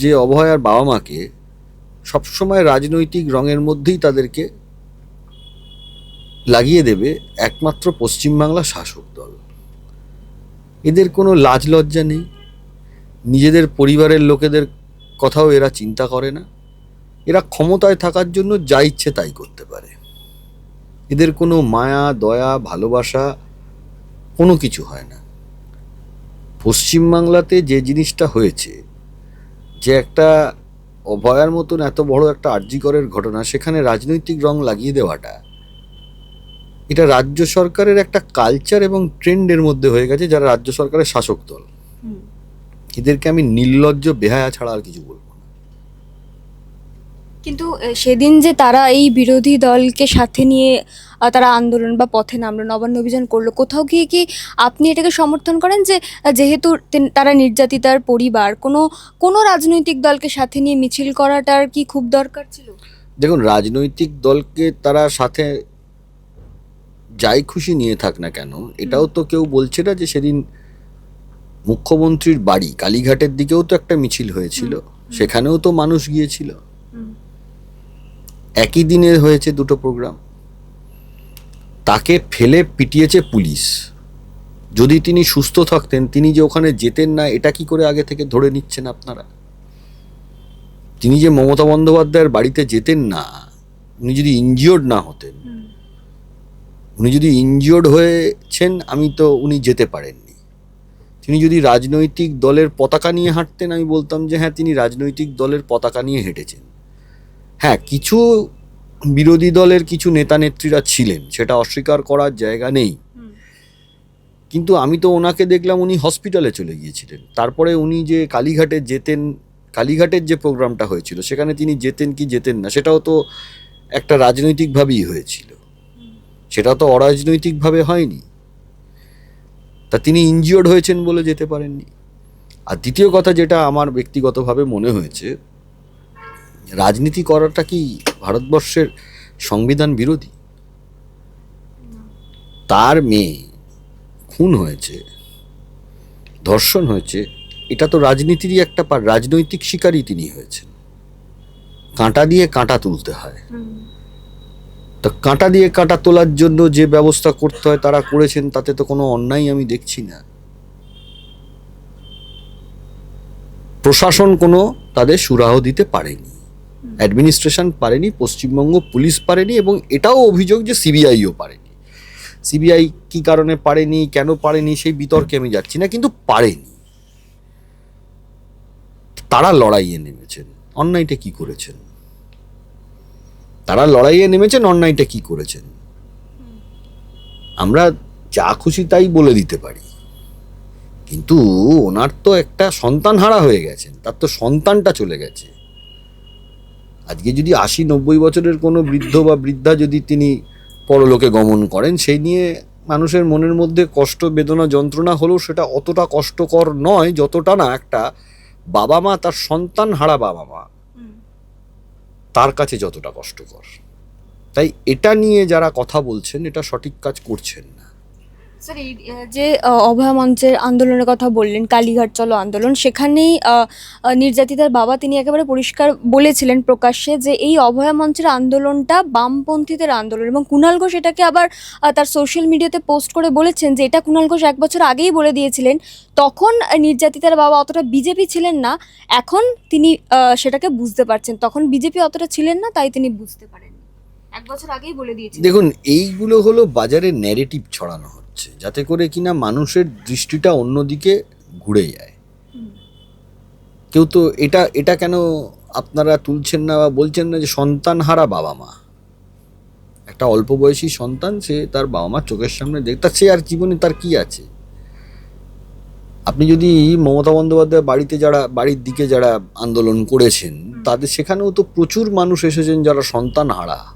যে অভয়ার বাবা মাকে সবসময় রাজনৈতিক রঙের মধ্যেই তাদেরকে লাগিয়ে দেবে একমাত্র পশ্চিমবাংলা শাসক দল। এদের কোনো লাজ লজ্জা নেই। নিজেদের পরিবারের লোকেদের কথাও এরা চিন্তা করে না। এরা ক্ষমতায় থাকার জন্য যা ইচ্ছে তাই করতে পারে। এদের কোনো মায়া, দয়া, ভালোবাসা কোনো কিছু হয় না। পশ্চিমবাংলাতে যে জিনিসটা হয়েছে যে একটা অভয়ার মতন এত বড় একটা আর্যিকরের ঘটনা সেখানে রাজনৈতিক রং লাগিয়ে দেওয়াটা এটা রাজ্য সরকারের একটা কালচার এবং ট্রেন্ডের মধ্যে হয়ে গেছে যারা রাজ্য সরকারের শাসক দল। এদেরকে আমি নির্লজ্জ বেহায়া ছাড়া আর কিছু বলব কিন্তু সেদিন যে তারা এই বিরোধী দলকে সাথে নিয়ে তারা আন্দোলন বা পথে নামলো নবান্ন অভিযান করল কোথাও গিয়ে কি আপনি এটাকে সমর্থন করেন যে যেহেতু তারা নির্যাতিতার পরিবার কোনো কোনো রাজনৈতিক দলকে সাথে নিয়ে মিছিল করাটার কি খুব দরকার ছিল? দেখুন রাজনৈতিক দলকে তারা সাথে যাই খুশি নিয়ে থাক না কেন এটাও তো কেউ বলছে না যে সেদিন মুখ্যমন্ত্রীর বাড়ি কালীঘাটের দিকেও তো একটা মিছিল হয়েছিল সেখানেও তো মানুষ গিয়েছিল। একই দিনে হয়েছে দুটো প্রোগ্রাম তাকে ফেলে পিটিয়েছে পুলিশ। যদি তিনি সুস্থ থাকতেন তিনি যে ওখানে যেতেন না এটা কি করে আগে থেকে ধরে নিচ্ছেন আপনারা? তিনি যে মমতা বন্দ্যোপাধ্যায়ের বাড়িতে যেতেন না উনি যদি ইনজিওর্ড না হতেন উনি যদি ইনজিওর্ড হয়েছেন আমি তো উনি যেতে পারেননি। তিনি যদি রাজনৈতিক দলের পতাকা নিয়ে হাঁটতেন আমি বলতাম যে হ্যাঁ তিনি রাজনৈতিক দলের পতাকা নিয়ে হেঁটেছেন। হ্যাঁ কিছু বিরোধী দলের কিছু নেতা নেত্রীরা ছিলেন সেটা অস্বীকার করার জায়গা নেই। কিন্তু আমি তো ওনাকে দেখলাম উনি হসপিটালে চলে গিয়েছিলেন। তারপরে উনি যে কালীঘাটে যেতেন কালীঘাটের যে প্রোগ্রামটা হয়েছিল সেখানে তিনি যেতেন কি যেতেন না সেটাও তো একটা রাজনৈতিকভাবেই হয়েছিল। সেটা তো অরাজনৈতিকভাবে হয়নি। তা তিনি ইনজিওর্ড হয়েছেন বলে যেতে পারেননি। আর দ্বিতীয় কথা যেটা আমার ব্যক্তিগতভাবে মনে হয়েছে রাজনীতি করাটা কি ভারতবর্ষের সংবিধান বিরোধী? তার মেয়ে খুন হয়েছে, ধর্ষণ হয়েছে, এটা তো রাজনীতিরই একটা পার, রাজনৈতিক শিকারই তিনি হয়েছেন। কাঁটা দিয়ে কাঁটা তুলতে হয়। তো কাঁটা দিয়ে কাঁটা তোলার জন্য যে ব্যবস্থা করতে হয়, তারা করেছেন, তাতে তো কোনো অন্যায় আমি দেখছি না। প্রশাসন কোনো তাদের সুরাহ দিতে পারেনি। অ্যাডমিনিস্ট্রেশন পারেনি, পশ্চিমবঙ্গ পুলিশ পারেনি এবং এটাও অভিযোগ যে সিবিআইও পারেনি। সিবিআই কি কারণে পারেনি, কেন পারেনি, সেই বিতর্কে আমি যাচ্ছি না, কিন্তু পারেনি। তারা লড়াইয়ে নেমেছেন, অন্যায়টা কি করেছেন? তারা লড়াইয়ে নেমেছেন, অন্যায়টা কি করেছেন? আমরা যা খুশি তাই বলে দিতে পারি। কিন্তু ওনার তো একটা সন্তান হারা হয়ে গেছেন, তার তো সন্তানটা চলে গেছে। আজকে যদি আশি নব্বই বছরের কোনো বৃদ্ধ বা বৃদ্ধা যদি তিনি পরলোকে গমন করেন সেই নিয়ে মানুষের মনের মধ্যে কষ্ট বেদনা যন্ত্রণা হলেও সেটা অতটা কষ্টকর নয় যতটা না একটা বাবা মা তার সন্তান হারা বাবা মা। তার কাছে যতটা কষ্টকর। তাই এটা নিয়ে যারা কথা বলছেন এটা সঠিক কাজ করছেন। এই যে অভয়া মঞ্চের আন্দোলনের কথা বললেন, কালীঘাট চলো আন্দোলন, সেখানেই নির্যাতিতার বাবা তিনি একেবারে পরিষ্কার বলেছিলেন প্রকাশ্যে যে এই অভয়া মঞ্চের আন্দোলনটা বামপন্থীদের আন্দোলন এবং কুণাল ঘোষ এটাকে আবার তার সোশ্যাল মিডিয়াতে পোস্ট করে বলেছেন যে এটা কুণাল ঘোষ এক বছর আগেই বলে দিয়েছিলেন। তখন নির্যাতিতার বাবা অতটা বিজেপি ছিলেন না, এখন তিনি সেটাকে বুঝতে পারছেন। তখন বিজেপি অতটা ছিলেন না, তাই তিনি বুঝতে পারেন এক বছর আগেই বলে দিয়েছিলেন। দেখুন, এইগুলো হলো বাজারে ন্যারেটিভ ছড়ানো হচ্ছে। যাতে করে কিনা মানুষের দৃষ্টিটা অন্যদিকে ঘুরে যায়। কেউ তো এটা এটা কেন আপনারা তুলছেন না বা বলছেন না যে সন্তান হারা বাবা মা একটা অল্প বয়সী সন্তান সে তার বাবা মার চোখের সামনে দেখ তার সে আর জীবনে তার কি আছে? আপনি যদি মমতা বন্দ্যোপাধ্যায় বাড়িতে যারা বাড়ির দিকে যারা আন্দোলন করেছেন তাদের সেখানেও তো প্রচুর মানুষ এসেছেন যারা সন্তান হারা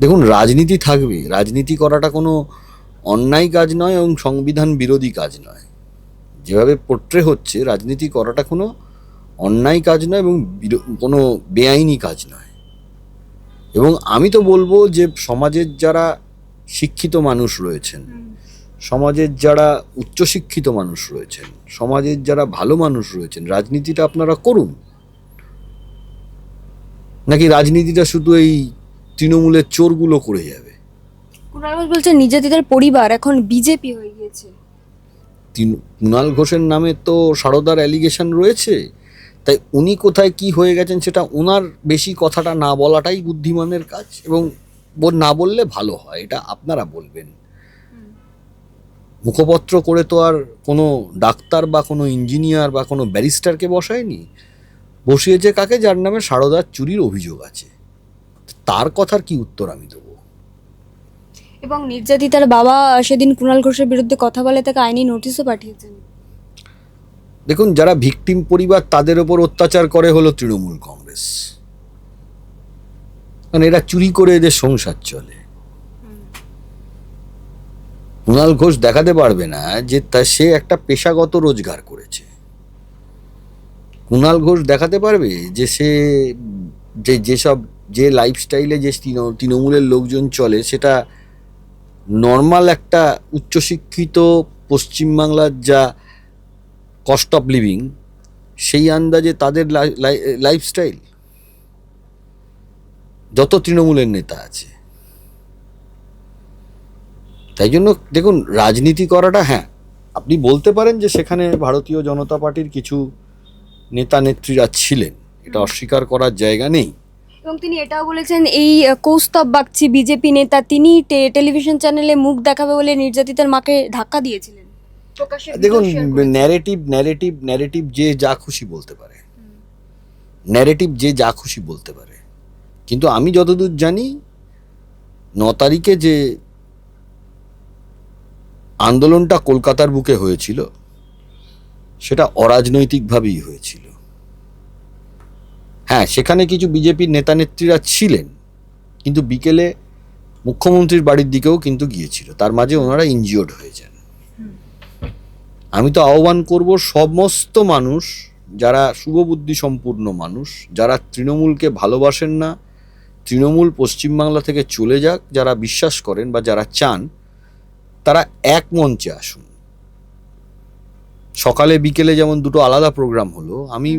দেখুন, রাজনীতি থাকবে। রাজনীতি করাটা কোনো অন্যায় কাজ নয় এবং সংবিধান বিরোধী কাজ নয়। যেভাবে পোট্রে হচ্ছে, রাজনীতি করাটা কোনো অন্যায় কাজ নয় এবং কোনো বেআইনি কাজ নয়। এবং আমি তো বলব যে সমাজের যারা শিক্ষিত মানুষ রয়েছেন, সমাজের যারা উচ্চশিক্ষিত মানুষ রয়েছেন, সমাজের যারা ভালো মানুষ রয়েছেন, রাজনীতিটা আপনারা করুন। নাকি রাজনীতিটা শুধু এই তৃণমূলের চোরগুলো করে যাবে। কুণাল ঘোষ বলছেন নির্যাতিতার পরিবার এখন বিজেপি হয়ে গিয়েছে। কুণাল ঘোষের নামে তো সারদার অ্যালিগেশন রয়েছে। তাই উনি কোথায় কি হয়ে গেছেন সেটা ওনার বেশি কথাটা না বলাটাই বুদ্ধিমানের কাজ এবং না বললে ভালো হয় এটা আপনারা বলবেন। মুখপত্র করে তো আর কোনো ডাক্তার বা কোনো ইঞ্জিনিয়ার বা কোনো ব্যারিস্টারকে বসায়নি। বসিয়েছে কাকে? যার নামে সারদার চুরির অভিযোগ আছে। তার কথার কি উত্তর আমি দেবো? এবং নির্যাতিতার বাবা সেদিন কুণাল ঘোষের বিরুদ্ধে কথা বলে তাকে আইনি নোটিশও পাঠিয়েছেন। দেখুন যারা ভিকটিম পরিবার তাদের ওপর অত্যাচার করে হলো তৃণমূল কংগ্রেস। কারণ এরা চুরি করে এদের সংসার চলে। কুণাল ঘোষ দেখাতে পারবে না যে তা সে একটা পেশাগত রোজগার করেছে। কুণাল ঘোষ দেখাতে পারবে যে সে যে যেসব যে লাইফস্টাইলে যে তৃণমূলের লোকজন চলে, সেটা নর্মাল একটা উচ্চশিক্ষিত পশ্চিমবাংলার যা কস্ট অফ লিভিং সেই আন্দাজে তাদের লাইফস্টাইল যত তৃণমূলের নেতা আছে। তাই জন্য দেখুন, রাজনীতি করাটা হ্যাঁ আপনি বলতে পারেন যে সেখানে ভারতীয় জনতা পার্টির কিছু নেতা নেত্রীরা ছিলেন, এটা অস্বীকার করার জায়গা নেই। এবং তিনি এটাও বলেছেন এই কৌস্তব বাগচি বিজেপি নেতা তিনি টে- টেলিভিশন চ্যানেলে মুখ দেখাবে বলে নির্যাতিতার মাকে ধাক্কা দিয়েছিলেন। দেখুন ন্যারেটিভ ন্যারেটিভ ন্যারেটিভ যে যা খুশি বলতে পারে। ন্যারেটিভ যে যা খুশি বলতে পারে। কিন্তু আমি যতদূর জানি ন তারিখে যে আন্দোলনটা কলকাতার বুকে হয়েছিল সেটা অরাজনৈতিকভাবেই হয়েছিল। হ্যাঁ সেখানে কিছু বিজেপির নেতা নেত্রীরা ছিলেন, কিন্তু বিকেলে মুখ্যমন্ত্রীর বাড়ির দিকেও কিন্তু গিয়েছিল। তার মাঝে ওনারা ইনজিওর্ড হয়ে যান। আমি তো আহ্বান করব সমস্ত মানুষ, যারা শুভবুদ্ধি সম্পূর্ণ মানুষ, যারা তৃণমূলকে ভালোবাসেন না, তৃণমূল পশ্চিমবাংলা থেকে চলে যাক, যারা বিশ্বাস করেন বা যারা চান, তারা এক মঞ্চে আসুন। সকালে বিকেলে যেমন দুটো আলাদা প্রোগ্রাম হলো, আমি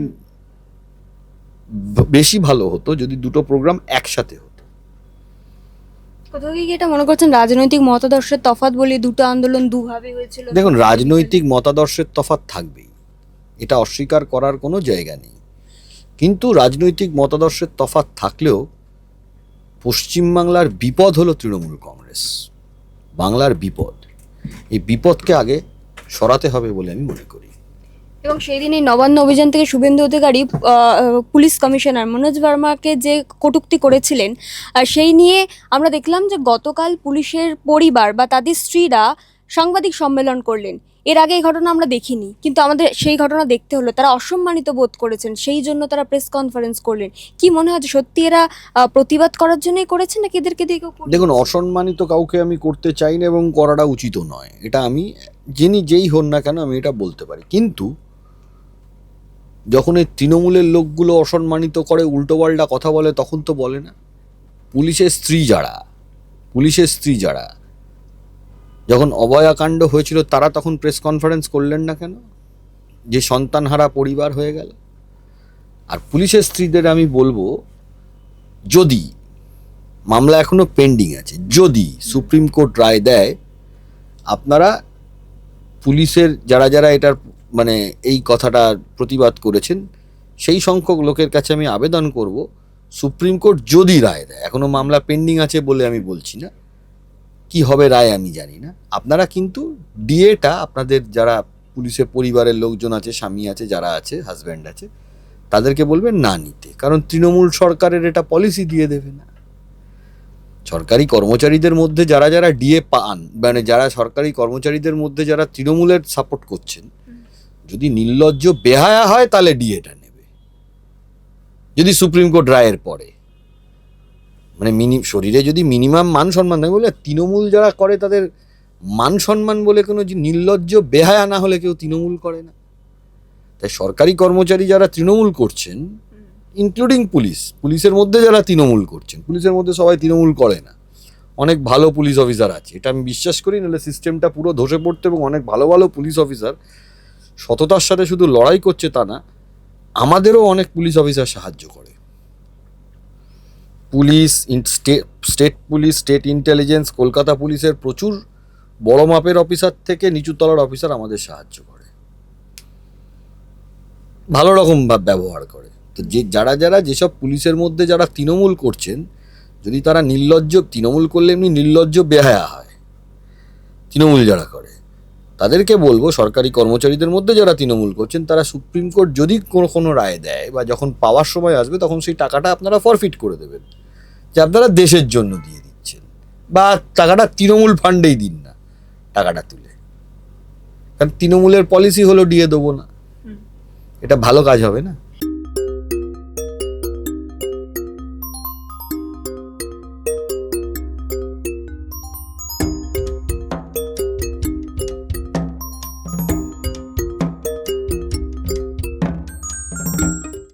বেশি ভালো হতো যদি দুটো প্রোগ্রাম একসাথে হতো। কোথাও কি এটা মনে করছেন রাজনৈতিক মতাদর্শের তফাৎ বলে দুটো আন্দোলন দুভাবে হয়েছিল? দেখুন রাজনৈতিক মতাদর্শের তফাৎ থাকবেই। এটা অস্বীকার করার কোনো জায়গা নেই। কিন্তু রাজনৈতিক মতাদর্শের তফাৎ থাকলেও পশ্চিমবাংলার বিপদ হলো তৃণমূল কংগ্রেস। বাংলার বিপদ। এই বিপদকে আগে সরাতে হবে বলে আমি মনে করি। এবং সেই দিন এই নবান্ন অভিযান থেকে শুভেন্দু অধিকারী পুলিশ কমিশনার মনোজ ভার্মাকে যে কটূক্তি করেছিলেন সেই নিয়ে আমরা দেখলাম যে গতকাল পুলিশের পরিবার বা তাদের স্ত্রীরা সাংবাদিক সম্মেলন করলেন। এর আগে এই ঘটনা আমরা দেখিনি, কিন্তু আমাদের সেই ঘটনা দেখতে হলো। তারা অসম্মানিত বোধ করেছেন, সেই জন্য তারা প্রেস কনফারেন্স করলেন। কি মনে হয় সত্যি এরা প্রতিবাদ করার জন্যই করেছেন নাকি এদেরকে দিয়ে দেখুন, অসম্মানিত কাউকে আমি করতে চাই না এবং করাটা উচিত নয়। এটা আমি, যিনি যেই হন না কেন আমি এটা বলতে পারি। কিন্তু যখন এই তৃণমূলের লোকগুলো অসম্মানিত করে, উল্টোপাল্টা কথা বলে, তখন তো বলে না। পুলিশের স্ত্রী যারা, পুলিশের স্ত্রী যারা, যখন অভয়াকাণ্ড হয়েছিল, তারা তখন প্রেস কনফারেন্স করলেন না কেন? যে সন্তানহারা পরিবার হয়ে গেল। আর পুলিশের স্ত্রীদের আমি বলব, যদি মামলা এখনও পেন্ডিং আছে, যদি সুপ্রিম কোর্ট রায় দেয়, আপনারা পুলিশের, যারা যারা এটার মানে এই কথাটা প্রতিবাদ করেছেন, সেই সংখ্যক লোকের কাছে আমি আবেদন করব, সুপ্রিম কোর্ট যদি রায় দেয়, এখনও মামলা পেন্ডিং আছে বলে আমি বলছি না, কি হবে রায় আমি জানি না। আপনারা কিন্তু ডিএটা, আপনাদের যারা পুলিশের পরিবারের লোকজন আছে, স্বামী আছে, যারা আছে হাজব্যান্ড আছে, তাদেরকে বলবেন না নিতে, কারণ তৃণমূল সরকারের এটা পলিসি দিয়ে দেবে না। সরকারি কর্মচারীদের মধ্যে যারা যারা ডিএ পান মানে যারা সরকারি কর্মচারীদের মধ্যে যারা তৃণমূলের সাপোর্ট করছেন যদি নির্লজ্জ বেহায়া হয়, তাহলে ডিএটা নেবে। যদি সুপ্রিম কোর্ট রায়ের পরে। মানে মিনি শরীরে যদি মিনিমাম মান সম্মান থাকে, বলে তৃণমূল যারা করে, তাদের মান সম্মান বলে কোনো নির্লজ্জ বেহায়া না হলে কেউ তৃণমূল করে না। তাই সরকারি কর্মচারী যারা তৃণমূল করছেন ইনক্লুডিং পুলিশ, পুলিশের মধ্যে যারা তৃণমূল করছেন, পুলিশের মধ্যে সবাই তৃণমূল করে না। অনেক ভালো পুলিশ অফিসার আছে। এটা আমি বিশ্বাস করি, নাহলে সিস্টেমটা পুরো ধসে পড়তো এবং অনেক ভালো ভালো পুলিশ অফিসার সততার সাথে শুধু লড়াই করছে তা না, আমাদেরও অনেক পুলিশ অফিসার সাহায্য করে। Police state police, state intelligence, Kolkata পুলিশের প্রচুর বড় মাপের অফিসার থেকে নিচু তলার অফিসার আমাদের সাহায্য করে। ভালো রকম ব্যবহার করে। তো যে, যারা যারা যেসব পুলিশের মধ্যে যারা তৃণমূল করছেন, যদি তারা নির্লজ্জ, তৃণমূল করলে এমনি নির্লজ্জ বেহায়া হয়। তৃণমূল যারা করে। তাদেরকে বলব সরকারি কর্মচারীদের মধ্যে যারা তৃণমূল করছেন তারা সুপ্রিম কোর্ট যদি কোনো কোনো রায় দেয় বা যখন পাওয়ার সময় আসবে তখন সেই টাকাটা আপনারা ফরফিট করে দেবেন। যে আপনারা দেশের জন্য দিয়ে দিচ্ছেন বা টাকাটা তৃণমূল ফান্ডেই দিন না টাকাটা তুলে। কারণ তৃণমূলের পলিসি হলো দিয়ে দেবো না। এটা ভালো কাজ হবে না।